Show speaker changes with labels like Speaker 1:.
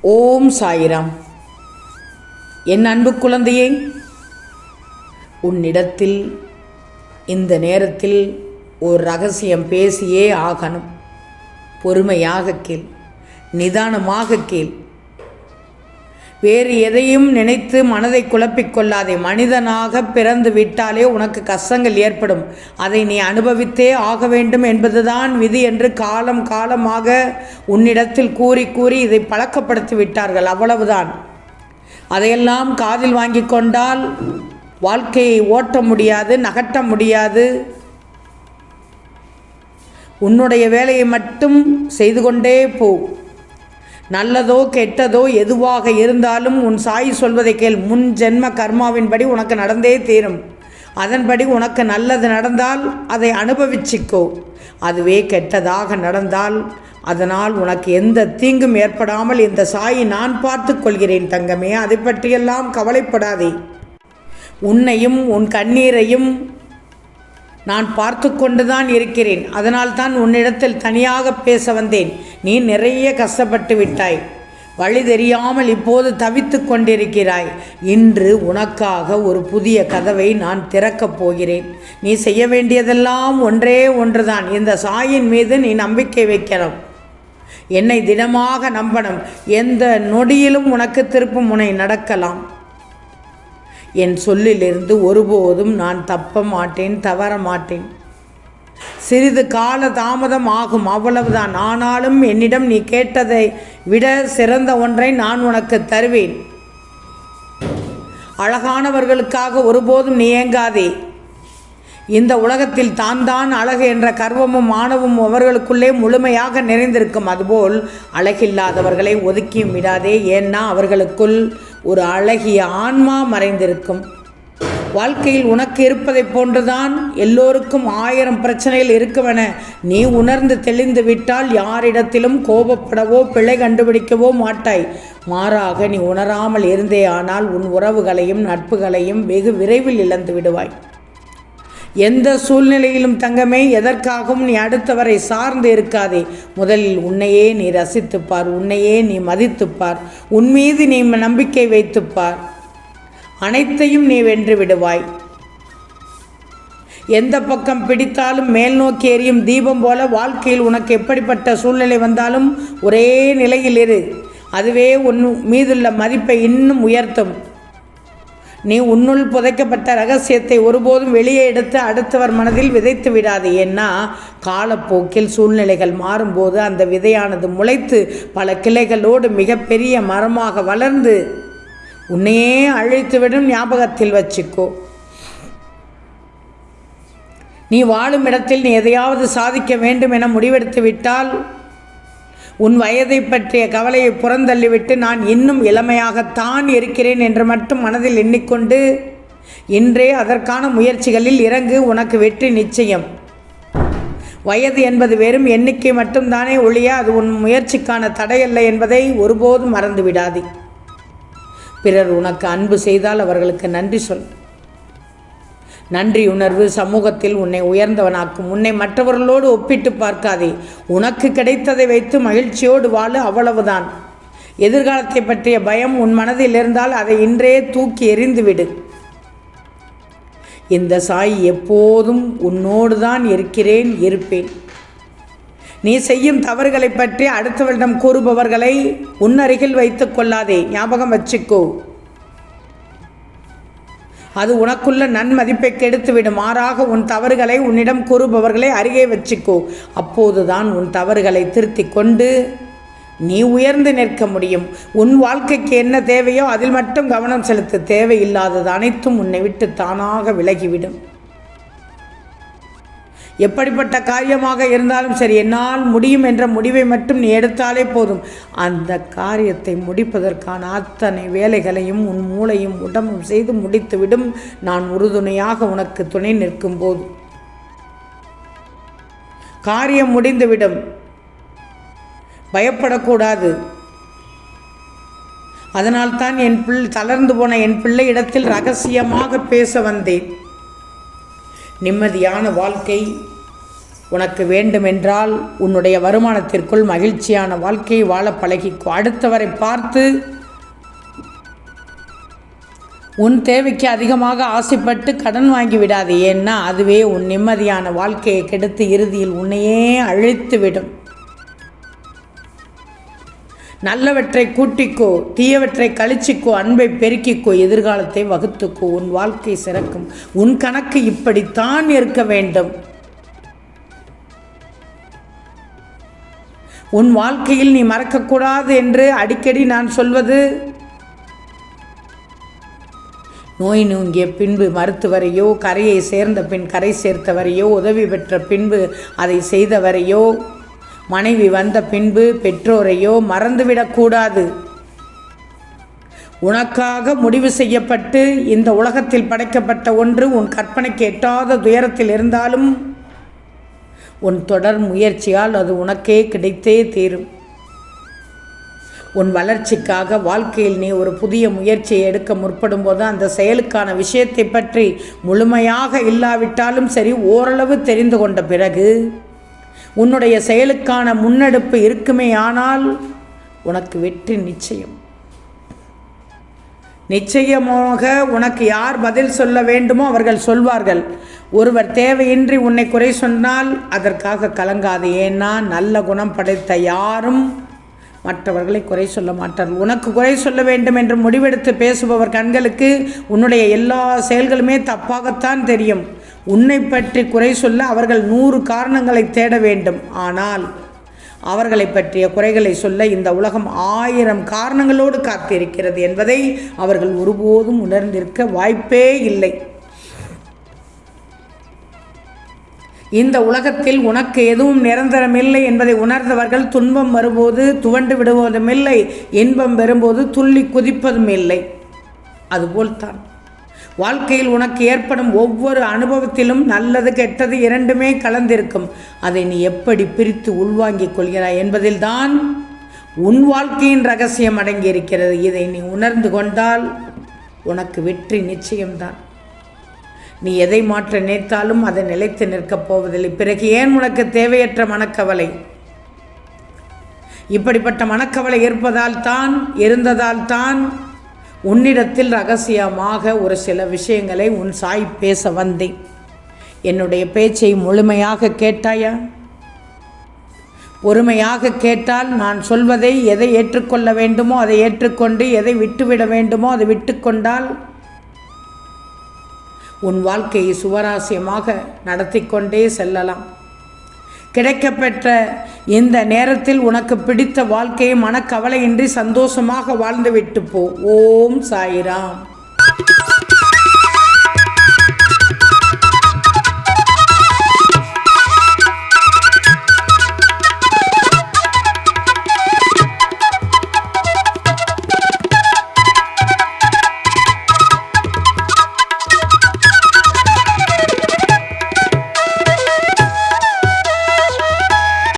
Speaker 1: ஓம் சாயிராம். என் அன்பு குழந்தையே உன்னிடத்தில் இந்த நேரத்தில் ஒரு ரகசியம் பேசியே ஆகணும். பொறுமையாக கேள் நிதானமாக கேள். வேறு எதையும் நினைத்து மனதை குழப்பிக்கொள்ளாதே மனிதனாக பிறந்து விட்டாலே உனக்கு கஷ்டங்கள் ஏற்படும். அதை நீ அனுபவித்தே ஆக வேண்டும் என்பதுதான் விதி என்று காலம் காலமாக உன்னிடத்தில் கூறி கூறி இதை பழக்கப்படுத்தி விட்டார்கள். அவ்வளவுதான். அதையெல்லாம் காதில் வாங்கி கொண்டால் வாழ்க்கையை ஓட்ட முடியாது நகட்ட முடியாது. உன்னுடைய வேலையை மட்டும் செய்து கொண்டே போ. நல்லதோ கெட்டதோ எதுவாக இருந்தாலும் உன் சாய் சொல்வதை கேள். முன் ஜென்ம கர்மாவின்படி உனக்கு நடந்தே தீரும். அதன்படி உனக்கு நல்லது நடந்தால் அதை அனுபவிச்சிக்கோ. அதுவே கெட்டதாக நடந்தால் அதனால் உனக்கு எந்த தீங்கும் ஏற்படாமல் இந்த சாயை நான் பார்த்து கொள்கிறேன் தங்கமே. அதை பற்றியெல்லாம் கவலைப்படாதே. உன்னையும் உன் கண்ணீரையும் நான் பார்த்து கொண்டுதான் இருக்கிறேன். அதனால் தான் உன்னிடத்தில் தனியாக பேச வந்தேன். நீ நிறைய கஷ்டப்பட்டு விட்டாய். வழி தெரியாமல் இப்போது தவித்து கொண்டிருக்கிறாய். இன்று உனக்காக ஒரு புதிய கதவை நான் திறக்கப் போகிறேன். நீ செய்ய வேண்டியதெல்லாம் ஒன்றே ஒன்றுதான். இந்த சாயின் மீது நீ நம்பிக்கை வைக்கணும். என்னை திடமாக நம்பணும். எந்த நொடியிலும் உனக்கு திருப்பு முனை நடக்கலாம். என் சொல்லிலிருந்து ஒருபோதும் நான் தப்ப மாட்டேன் தவற மாட்டேன். சிறிது கால தாமதம் ஆகும் அவ்வளவுதான். ஆனாலும் என்னிடம் நீ கேட்டதை விட சிறந்த ஒன்றை நான் உனக்கு தருவேன். அழகானவர்களுக்காக ஒருபோதும் நீ ஏங்காதே. இந்த உலகத்தில் தான் தான் அழகு என்ற கர்வமும் ஆணவமும் அவர்களுக்குள்ளே முழுமையாக நிறைந்திருக்கும். அதுபோல் அழகில்லாதவர்களை ஒதுக்கியும் விடாதே. ஏன்னா அவர்களுக்குள் ஒரு அழகிய ஆன்மா மறைந்திருக்கும். வாழ்க்கையில் உனக்கு இருப்பதைப் போன்றுதான் எல்லோருக்கும் ஆயிரம் பிரச்சனைகள் இருக்குமென நீ உணர்ந்து தெளிந்து விட்டால் யாரிடத்திலும் கோபப்படவோ பிழை கண்டுபிடிக்கவோ மாட்டாய். மாறாக நீ உணராமல் இருந்தே ஆனால் உன் உறவுகளையும் நட்புகளையும் வெகு விரைவில் இழந்து விடுவாய். எந்த சூழ்நிலையிலும் தங்கமே எதற்காகவும் நீ அடுத்தவரை சார்ந்து இருக்காதே. முதலில் உன்னையே நீ ரசித்துப்பார் உன்னையே நீ மதித்துப்பார் உன் மீது நீ நம்பிக்கை வைத்துப்பார். அனைத்தையும் நீ வென்று விடுவாய். எந்த பக்கம் பிடித்தாலும் மேல் நோக்கி எரியும் தீபம் போல வாழ்க்கையில் உனக்கு எப்படிப்பட்ட சூழ்நிலை வந்தாலும் ஒரே நிலையில் இரு. அதுவே உன் மீதுள்ள மதிப்பை இன்னும் உயர்த்தும். நீ உன்னுள் புதைக்கப்பட்ட ரகசியத்தை ஒருபோதும் வெளியே எடுத்து அடுத்தவர் மனதில் விதைத்து விடாது. ஏன்னா காலப்போக்கில் சூழ்நிலைகள் மாறும்போது அந்த விதையானது முளைத்து பல கிளைகளோடு மிகப்பெரிய மரமாக வளர்ந்து உன்னையே அழித்துவிடும் ஞாபகத்தில் வச்சுக்கோ. நீ வாழும் இடத்தில் நீ எதையாவது சாதிக்க வேண்டும் என முடிவெடுத்து விட்டால் உன் வயதை பற்றிய கவலையை புறந்தள்ளிவிட்டு நான் இன்னும் இளமையாகத்தான் இருக்கிறேன் என்று மட்டும் மனதில் எண்ணிக்கொண்டு இன்றே அதற்கான முயற்சிகளில் இறங்கு உனக்கு வெற்றி நிச்சயம். வயது என்பது வெறும் எண்ணிக்கை மட்டும்தானே ஒழிய அது உன் முயற்சிக்கான தடையல்ல என்பதை ஒருபோதும் மறந்துவிடாதே. பிறர் உனக்கு அன்பு செய்தால் அவர்களுக்கு நன்றி சொல். நன்றி உணர்வு சமூகத்தில் உன்னை உயர்ந்தவனாக்கும். உன்னை மற்றவர்களோடு ஒப்பிட்டு பார்க்காதே. உனக்கு கிடைத்ததை வைத்து மகிழ்ச்சியோடு வாழ அவ்வளவுதான். எதிர்காலத்தை பற்றிய பயம் உன் மனதில் இருந்தால் அதை இன்றே தூக்கி எறிந்துவிடு. இந்த சாய் எப்போதும் உன்னோடு தான் இருக்கிறேன் இருப்பேன். நீ செய்யும் தவறுகளை பற்றி அடுத்தவரிடம் கூறுபவர்களை உன்னருகில் வைத்துக் கொள்ளாதே. ஞாபகம் வச்சுக்கோ. அது உனக்குள்ள நன்மதிப்பை கெடுத்துவிடும். மாறாக உன் தவறுகளை உன்னிடம் கூறுபவர்களை அருகே வச்சுக்கோ. அப்போதுதான் உன் தவறுகளை திருத்தி கொண்டு நீ உயர்ந்து நிற்க முடியும். உன் வாழ்க்கைக்கு என்ன தேவையோ அதில் மட்டும் கவனம் செலுத்த. தேவையில்லாதது அனைத்தும் உன்னை விட்டு தானாக விலகிவிடும். எப்படிப்பட்ட காரியமாக இருந்தாலும் சரி என்னால் முடியும் என்ற முடிவை மட்டும் நீ எடுத்தாலே போதும். அந்த காரியத்தை முடிப்பதற்கான அத்தனை வேலைகளையும் உன் மூளையும் உடம்பும் செய்து முடித்துவிடும். நான் உறுதுணையாக உனக்கு துணை நிற்கும் போது காரியம் முடிந்துவிடும். பயப்படக்கூடாது. அதனால்தான் என் பிள்ளை தளர்ந்து போன என் பிள்ளை இடத்தில் ரகசியமாக பேச வந்தேன். நிம்மதியான வாழ்க்கை உனக்கு வேண்டுமென்றால் உன்னுடைய வருமானத்திற்குள் மகிழ்ச்சியான வாழ்க்கையை வாழ பழகிக்கோ. அடுத்தவரை பார்த்து உன் தேவைக்கு அதிகமாக ஆசைப்பட்டு கடன் வாங்கி விடாது. ஏன்னா அதுவே உன் நிம்மதியான வாழ்க்கையை கெடுத்து இறுதியில் உன்னையே அழித்துவிடும். நல்லவற்றை கூட்டிக்கோ தீயவற்றை கழிச்சிக்கோ அன்பை பெருக்கிக்கோ எதிர்காலத்தை வகுத்துக்கோ உன் வாழ்க்கை சிறக்கும். உன் கணக்கு இப்படித்தான் இருக்க வேண்டும். உன் வாழ்க்கையில் நீ மறக்கக்கூடாது என்று அடிக்கடி நான் சொல்வது நோய் நூங்கிய பின்பு மருத்துவரையோ கரையை சேர்ந்த பின் கரை சேர்த்தவரையோ உதவி பெற்ற பின்பு அதை செய்தவரையோ மனைவி வந்த பின்பு பெற்றோரையோ மறந்துவிடக்கூடாது உனக்காக முடிவு செய்யப்பட்டு இந்த உலகத்தில் படைக்கப்பட்ட ஒன்று உன் கற்பனைக்கு எட்டாத துயரத்தில் இருந்தாலும் உன் தொடர் முயற்சியால் அது உனக்கே கிடைத்தே தீரும். உன் வளர்ச்சிக்காக வாழ்க்கையில் நீ ஒரு புதிய முயற்சியை எடுக்க முற்படும் போது அந்த செயலுக்கான விஷயத்தை பற்றி முழுமையாக இல்லாவிட்டாலும் சரி ஓரளவு தெரிந்து கொண்ட பிறகு உன்னுடைய செயலுக்கான முன்னெடுப்பு இருக்குமே ஆனால் உனக்கு வெற்றி நிச்சயம். நிச்சயமாக உனக்கு யார் பதில் சொல்ல வேண்டுமோ அவர்கள் சொல்வார்கள். ஒருவர் தேவையின்றி உன்னை குறை சொன்னால் அதற்காக கலங்காது. ஏன்னா நல்ல குணம் படைத்த யாரும் மற்றவர்களை குறை சொல்ல மாட்டார்கள். உனக்கு குறை சொல்ல வேண்டும் என்று முடிவெடுத்து பேசுபவர் கண்களுக்கு உன்னுடைய எல்லா செயல்களுமே தப்பாகத்தான் தெரியும். உன்னை பற்றி குறை சொல்ல அவர்கள் நூறு காரணங்களை தேட வேண்டும். ஆனால் அவர்களை பற்றிய குறைகளை சொல்ல இந்த உலகம் ஆயிரம் காரணங்களோடு காத்திருக்கிறது என்பதை அவர்கள் ஒருபோதும் உணர்ந்திருக்க வாய்ப்பே இல்லை. இந்த உலகத்தில் உனக்கு எதுவும் நிரந்தரமில்லை என்பதை உணர்ந்தவர்கள் துன்பம் வரும்போது துவண்டு விடுவதும் இல்லை இன்பம் வரும்போது துள்ளி குதிப்பதும் இல்லை அதுபோல்தான். வாழ்க்கையில் உனக்கு ஏற்படும் ஒவ்வொரு அனுபவத்திலும் நல்லது கெட்டது இரண்டுமே கலந்திருக்கும். அதை நீ எப்படி பிரித்து உள்வாங்கிக் கொள்கிறாய் என்பதில்தான் உன் வாழ்க்கையின் ரகசியம் அடங்கியிருக்கிறது. இதை நீ உணர்ந்து கொண்டால் உனக்கு வெற்றி நிச்சயம்தான். நீ எதை மாற்ற நினைத்தாலும் அதை நிலைத்து நிற்கப் போவதில்லை. பிறகு ஏன் உனக்கு தேவையற்ற மனக்கவலை? இப்படிப்பட்ட மனக்கவலை இருப்பதால் தான் இருந்ததால் தான் உன்னிடத்தில் ரகசியமாக ஒரு சில விஷயங்களை உன் சாய் பேச வந்தேன். என்னுடைய பேச்சை முழுமையாக கேட்டாயா? பொறுமையாக கேட்டால் நான் சொல்வதை எதை ஏற்றுக்கொள்ள வேண்டுமோ அதை ஏற்றுக்கொண்டு எதை விட்டுவிட வேண்டுமோ அதை விட்டுக்கொண்டால் உன் வாழ்க்கையை சுவராசியமாக நடத்தி கொண்டே செல்லலாம். கிடைக்கப்பெற்ற இந்த நேரத்தில் உனக்கு பிடித்த வாழ்க்கையை மனக்கவலையின்றி சந்தோஷமாக வாழ்ந்துவிட்டு போ. ஓம் சாயிராம்.